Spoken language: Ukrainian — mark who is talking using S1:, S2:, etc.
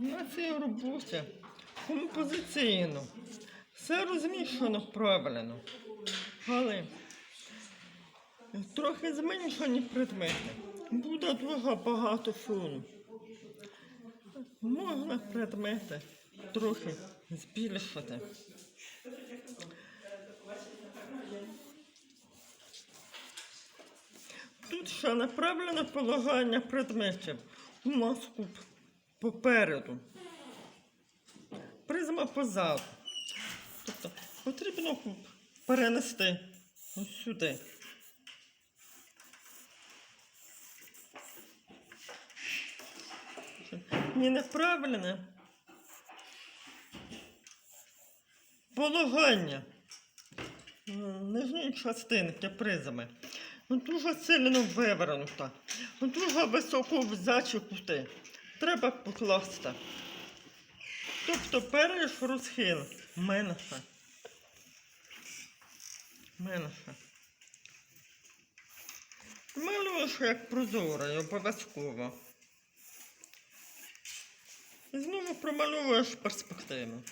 S1: На цій роботі композиційно. Все розміщено правильно. Але трохи зменшені предмети. Буде дуже багато фону. Можна предмети трохи збільшити. Тут ще неправильне полагання предметів. У нас куб попереду. Призма позаду. Тобто потрібно перенести ось сюди. Ні, неправильне. Полагання нижньої частинки призми. Ну, дуже сильно вивернута. Ну, дуже високо взячі кути. Треба покласти. Тобто переш розхил менше. Менше. Малюєш як прозорий, обов'язково. І знову промальовуєш перспективу.